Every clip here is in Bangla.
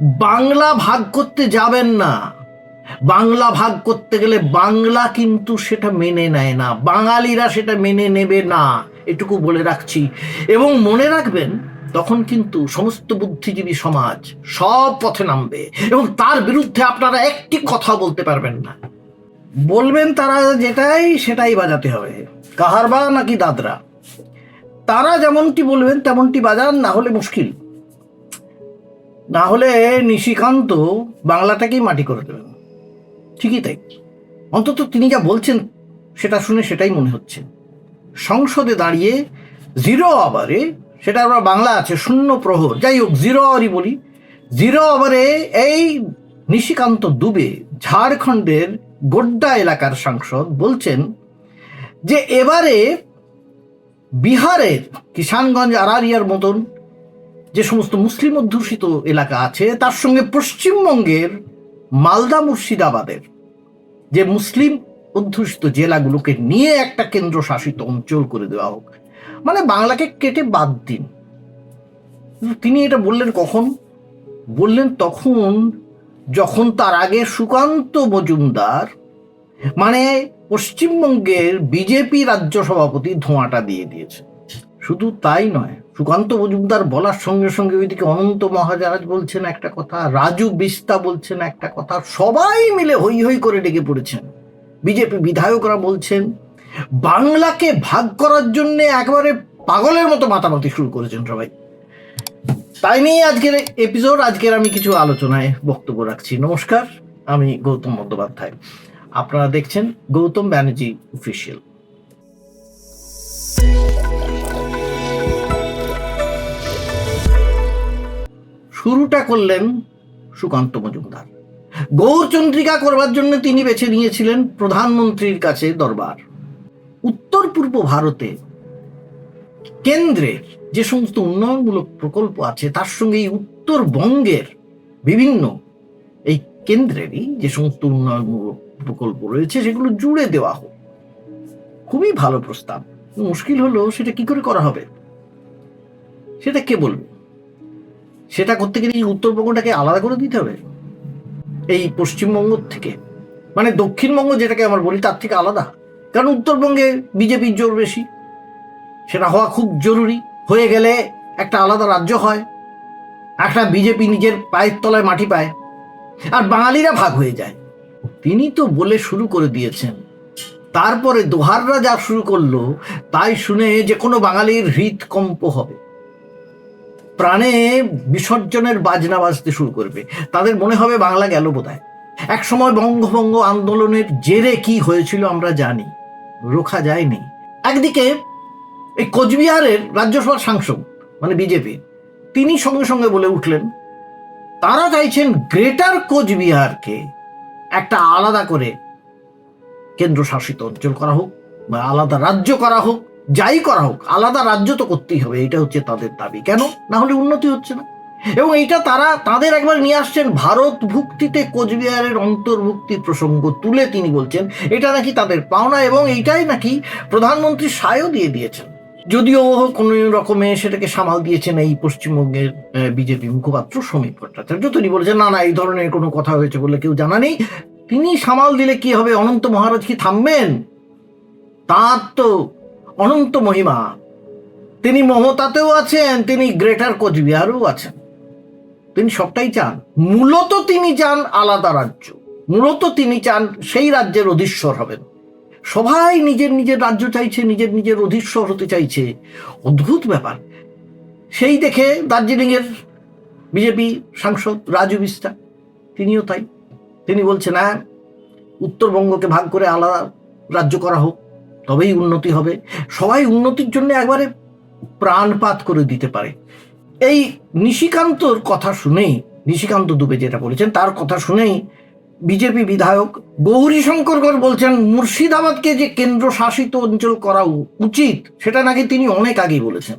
বাংলা ভাগ করতে যাবেন না। বাংলা ভাগ করতে গেলে বাংলা কিন্তু সেটা মেনে নেয় না, বাঙালিরা সেটা মেনে নেবে না, এটুকু বলে রাখছি। এবং মনে রাখবেন, তখন কিন্তু সমস্ত বুদ্ধিজীবী সমাজ সব পথে নামবে এবং তার বিরুদ্ধে আপনারা একটি কথা বলতে পারবেন না। বলবেন তারা যেটাই সেটাই বাজাতে হবে কাহারবা নাকি দাদরা। তারা যেমনটি বলবেন তেমনটি বাজান, না হলে মুশকিল। না হলে নিশিকান্ত বাংলাটাকেই মাটি করে দেবেন ঠিকই তাই। অন্তত তিনি যা বলছেন, সেটা শুনে সেটাই মনে হচ্ছে। সংসদে দাঁড়িয়ে জিরো আবারে সেটা আমরা বাংলা আছে, শূন্য প্রহর, যাই হোক, জিরো ওভারই বলি, জিরো ওভারে এই নিশিকান্ত দুবে ঝাড়খণ্ডের গোড্ডা এলাকার সাংসদ বলছেন যে এবারে বিহারের কিষানগঞ্জ আরারিয়ার মতন যে সমস্ত মুসলিম অধ্যুষিত এলাকা আছে, তার সঙ্গে পশ্চিমবঙ্গের মালদা মুর্শিদাবাদের যে মুসলিম অধ্যুষিত জেলাগুলোকে নিয়ে একটা কেন্দ্রশাসিত অঞ্চল করে দেওয়া হোক মানে বাংলাকে কেটে বাদ দিন। তিনি এটা বললেন কখন? বললেন তখন যখন তার আগে সুকান্ত মজুমদার মানে পশ্চিমবঙ্গের বিজেপি রাজ্য সভাপতি ধোঁয়াটা দিয়ে দিয়েছে। শুধু তাই নয় সুকান্ত মজুমদার বলার সঙ্গে সঙ্গে ওইদিকে অনন্ত মহাজারাজ বলছেন একটা কথা, রাজু বিস্তা বলছেন একটা কথা, সবাই মিলে হই হই করে ডেকে পড়েছেন। বিজেপি বিধায়করা বলছেন, বাংলাকে ভাগ করার জন্য একবারে পাগলের মতো মাতামাতি শুরু করেছেন সবাই। তাই নিয়ে আজকের এপিসোড আজকের আমি কিছু আলোচনায় বক্তব্য রাখছি। নমস্কার, আমি গৌতম বন্দ্যোপাধ্যায়। আপনারা দেখছেন গৌতম ব্যানার্জি অফিসিয়াল শুরুটা করলেন সুকান্ত মজুমদার। গৌরচন্দ্রিকা করবার জন্য তিনি বেছে নিয়েছিলেন প্রধানমন্ত্রীর কাছে দরবার। উত্তর পূর্ব ভারতে কেন্দ্রের যে সমস্ত উন্নয়নমূলক প্রকল্প আছে, তার সঙ্গে এই উত্তরবঙ্গের বিভিন্ন এই কেন্দ্রেরই যে সমস্ত উন্নয়নমূলক প্রকল্প রয়েছে, সেগুলো জুড়ে দেওয়া হোক। খুবই ভালো প্রস্তাব। মুশকিল হলো সেটা কি করে করা হবে? সেটা কে বলবে? সেটা করতে গেলে উত্তরবঙ্গটাকে আলাদা করে দিতে হবে। এই পশ্চিমবঙ্গ থেকে। মানে দক্ষিণবঙ্গ যেটাকে আমরা বলি, তার থেকে আলাদা। কারণ উত্তরবঙ্গে বিজেপির জোর বেশি। সেটা হওয়া খুব জরুরি। হয়ে গেলে একটা আলাদা রাজ্য হয়। একটা বিজেপি নিজের পায়ের তলায় মাটি পায়। আর বাঙালিরা ভাগ হয়ে যায়। তিনি তো বলে শুরু করে দিয়েছেন। তারপরে দোহাররা যা শুরু করল, তাই শুনে যে কোনো বাঙালির হৃদকম্প হবে। প্রাণে বিসর্জনের বাজনা বাজতে শুরু করবে। তাদের মনে হবে বাংলা গেল বোধহয়। এক সময় বঙ্গভঙ্গ আন্দোলনের জেরে কি হয়েছিল আমরা জানি। রোখা যায়নি। একদিকে এই কোচবিহারের রাজ্যসভার সাংসদ মানে বিজেপি, তিনি সঙ্গে সঙ্গে বলে উঠলেন, তারা চাইছেন গ্রেটার কোচবিহারকে একটা আলাদা করে কেন্দ্রশাসিত অঞ্চল করা হোক বা আলাদা রাজ্য করা হোক। যাই করা হোক, আলাদা রাজ্য তো করতেই হবে এটা হচ্ছে তাদের দাবি। কেন? না হলে উন্নতি হচ্ছে না। এবং এইটা তারা, তাদের একবার নিয়ে আসছেন ভারত ভুক্তিতে কোচবিহারের অন্তর্ভুক্তি প্রসঙ্গ তুলে তিনি বলছেন, এটা নাকি তাদের পাওনা এবং এইটাই নাকি প্রধানমন্ত্রী সায়ও দিয়ে দিয়েছেন। যদিও কোনো রকমে সেটাকে সামাল দিয়েছেন এই পশ্চিমবঙ্গের বিজেপি মুখপাত্র সমীপ ভট্টাচার্য। তিনি বলেছেন, না না, এই ধরনের কোনো কথা হয়েছে বলে কেউ জানা নেই। তিনি সামাল দিলে কি হবে? অনন্ত মহারাজ কি থামবেন? তার তো অনন্ত মহিমা। তিনি মমতাতেও আছেন, তিনি গ্রেটার কোচবিহারও আছেন। তিনি সবটাই চান। মূলত তিনি চান আলাদা রাজ্য। মূলত তিনি চান সেই রাজ্যের অধীশ্বর হবেন। সবাই নিজের নিজের রাজ্য চাইছে, নিজের নিজের অধীশ্বর হতে চাইছে। অদ্ভুত ব্যাপার। সেই দেখে দার্জিলিংয়ের বিজেপি সাংসদ রাজু বিস্তা তিনিও তাই। তিনি বলছেন হ্যাঁ উত্তরবঙ্গকে ভাগ করে আলাদা রাজ্য করা হোক। তবেই উন্নতি হবে। সবাই উন্নতির জন্য একবারে প্রাণপাত করে দিতে পারে। এই নিশিকান্তর কথা শুনেই, নিশিকান্ত দুবে যেটা বলেছেন, তার কথা শুনেই বিজেপি বিধায়ক গৌরী শঙ্কর শঙ্করকর বলছেন, মুর্শিদাবাদকে যে কেন্দ্র শাসিত অঞ্চল করা উচিত, সেটা নাকি তিনি অনেক আগেই বলেছেন।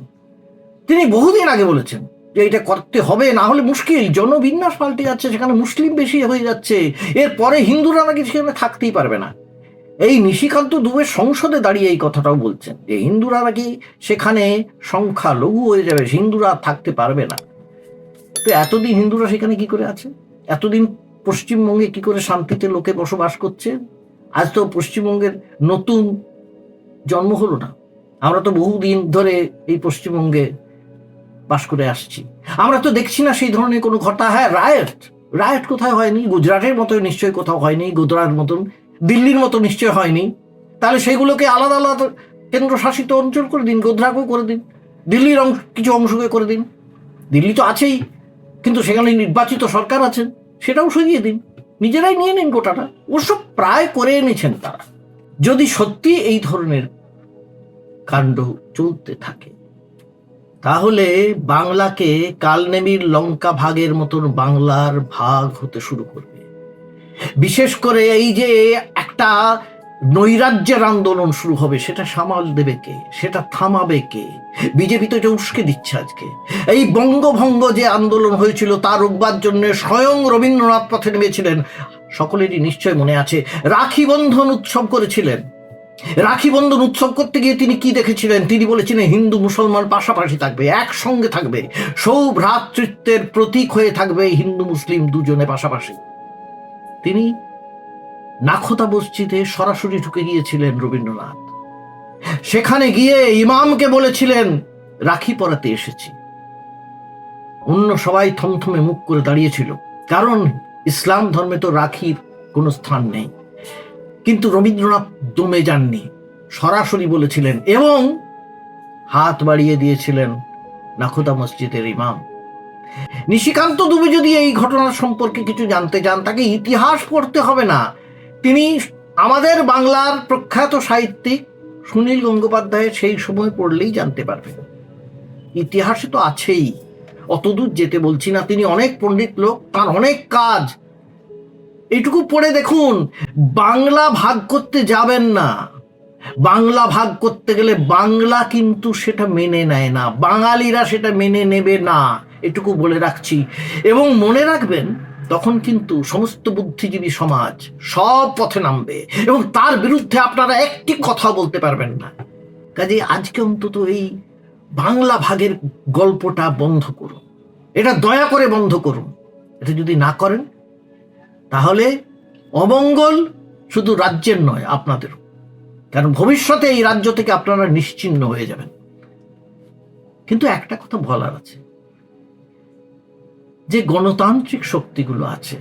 তিনি বহুদিন আগে বলেছেন যে এটা করতে হবে, না হলে মুশকিল, জনবিন্যাস পাল্টে যাচ্ছে, সেখানে মুসলিম বেশি হয়ে যাচ্ছে, এরপরে হিন্দুরা নাকি সেখানে থাকতেই পারবে না। এই নিশিকান্ত দুবে সংসদে দাঁড়িয়ে এই কথাটাও বলছেন যে, হিন্দুরা নাকি সেখানে সংখ্যা লঘু হয়ে যাবে, হিন্দুরা থাকতে পারবে না। তো এতদিন হিন্দুরা সেখানে কি করে আছে? এতদিন পশ্চিমবঙ্গে কি করে শান্তিতে লোকে বসবাস করছে? আজ তো পশ্চিমবঙ্গের নতুন জন্ম হলো না। আমরা তো বহুদিন ধরে এই পশ্চিমবঙ্গে বাস করে আসছি। আমরা তো দেখছি না সেই ধরনের কোনো ঘটনা। হ্যাঁ রায়ট রায়ট কোথায় হয়নি? গুজরাটের মতো নিশ্চয়ই কোথাও হয়নি, গুজরাট মতন দিল্লির মতো নিশ্চয় হয়নি। তাহলে সেগুলোকে আলাদা আলাদা কেন্দ্রশাসিত অঞ্চল করে দিন গোধরাকেও করে দিন, দিল্লির অংশ, কিছু অংশকে করে দিন। দিল্লি তো আছেই, কিন্তু সেখানে নির্বাচিত সরকার আছেন, সেটাও সরিয়ে দিন। নিজেরাই নিয়ে নিন গোটাটা। ওসব প্রায় করে এনেছেন তারা। যদি সত্যি এই ধরনের কাণ্ড চলতে থাকে, তাহলে বাংলাকে কালনেমির লঙ্কা ভাগের মতন বাংলার ভাগ হতে শুরু করবে। বিশেষ করে এই যে একটা নৈরাজ্যের আন্দোলন শুরু হবে, সেটা সামাল দেবে কে? সেটা থামাবে কে? বিজেপি তো এটা উস্কে দিচ্ছে আজকে। এই বঙ্গভঙ্গ যে আন্দোলন হয়েছিল, তা রোকবার জন্য স্বয়ং রবীন্দ্রনাথ পথে নেমেছিলেন। সকলেরই নিশ্চয় মনে আছে, রাখি বন্ধন উৎসব করেছিলেন। রাখি বন্ধন উৎসব করতে গিয়ে তিনি কি দেখেছিলেন? তিনি বলেছিলেন, হিন্দু মুসলমান পাশাপাশি থাকবে, একসঙ্গে থাকবে। সৌভ্রাতৃত্বের প্রতীক হয়ে থাকবে হিন্দু মুসলিম দুজনে পাশাপাশি। তিনি নাখোতা মসজিদে সরাসরি ঢুকে গিয়েছিলেন রবীন্দ্রনাথ। সেখানে গিয়ে ইমামকে বলেছিলেন, রাখি পরাতে এসেছি। অন্য সবাই থমথমে মুখ করে দাঁড়িয়েছিল, কারণ ইসলাম ধর্মে তো রাখির কোনো স্থান নেই। কিন্তু রবীন্দ্রনাথ দমে যাননি, সরাসরি বলেছিলেন, এবং হাত বাড়িয়ে দিয়েছিলেন নাখোদা মসজিদের ইমাম। নিশিকান্ত দুবে যদি এই ঘটনার সম্পর্কে কিছু জানতে চান, তাকে ইতিহাস পড়তে হবে না। তিনি আমাদের বাংলার প্রখ্যাত সাহিত্যিক সুনীল গঙ্গোপাধ্যায়ের সেই সময় পড়লেই জানতে পারবেন। ইতিহাসে তো আছেই। অতদূর যেতে বলছি না, তিনি অনেক পণ্ডিত লোক, তার অনেক কাজ। এইটুকু পড়ে দেখুন, বাংলা ভাগ করতে যাবেন না। বাংলা ভাগ করতে গেলে বাংলা কিন্তু সেটা মেনে নেয় না, বাঙালিরা সেটা মেনে নেবে না। এটুকু বলে রাখছি। এবং মনে রাখবেন, তখন কিন্তু সমস্ত বুদ্ধিজীবী সমাজ সব পথে নামবে এবং তার বিরুদ্ধে আপনারা একটি কথা বলতে পারবেন না। কাজে আজকে অন্তত এই বাংলা ভাগের গল্পটা বন্ধ করুন। এটা দয়া করে বন্ধ করুন। এটা যদি না করেন, তাহলে অমঙ্গল শুধু রাজ্যের নয়, আপনাদেরও। কারণ ভবিষ্যতে এই রাজ্য থেকে আপনারা নিশ্চিন্ন হয়ে যাবেন। কিন্তু একটা কথা বলার আছে। যে গণতান্ত্রিক শক্তিগুলো আছে,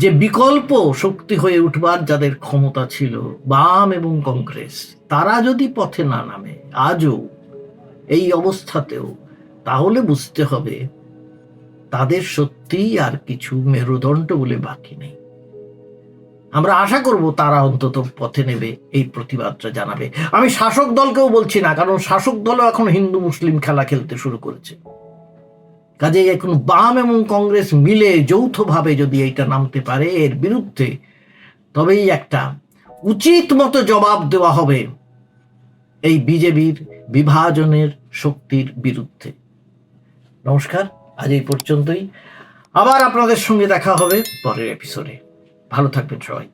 যে বিকল্প শক্তি হয়ে উঠবার যাদের ক্ষমতা ছিল, বাম এবং কংগ্রেস, তারা যদি পথে না নামে, আজও এই অবস্থাতেও, তাহলে বুঝতে হবে তাদের সত্যিই আর কিছু মেরুদণ্ড বলে বাকি নেই। আমরা আশা করব তারা অন্তত পথে নেবে, এই প্রতিবাদটা জানাবে। আমি শাসক দলকেও বলছি না, কারণ শাসক দলও এখন হিন্দু মুসলিম খেলা খেলতে শুরু করেছে। কাজেই এখন বাম এবং কংগ্রেস মিলে যৌথভাবে যদি এইটা নামতে পারে এর বিরুদ্ধে, তবেই একটা উচিত মতো জবাব দেওয়া হবে এই বিজেপির বিভাজনের শক্তির বিরুদ্ধে। নমস্কার, আজ এই পর্যন্তই। আবার আপনাদের সঙ্গে দেখা হবে পরের এপিসোডে ভালো থাকবেন সবাই।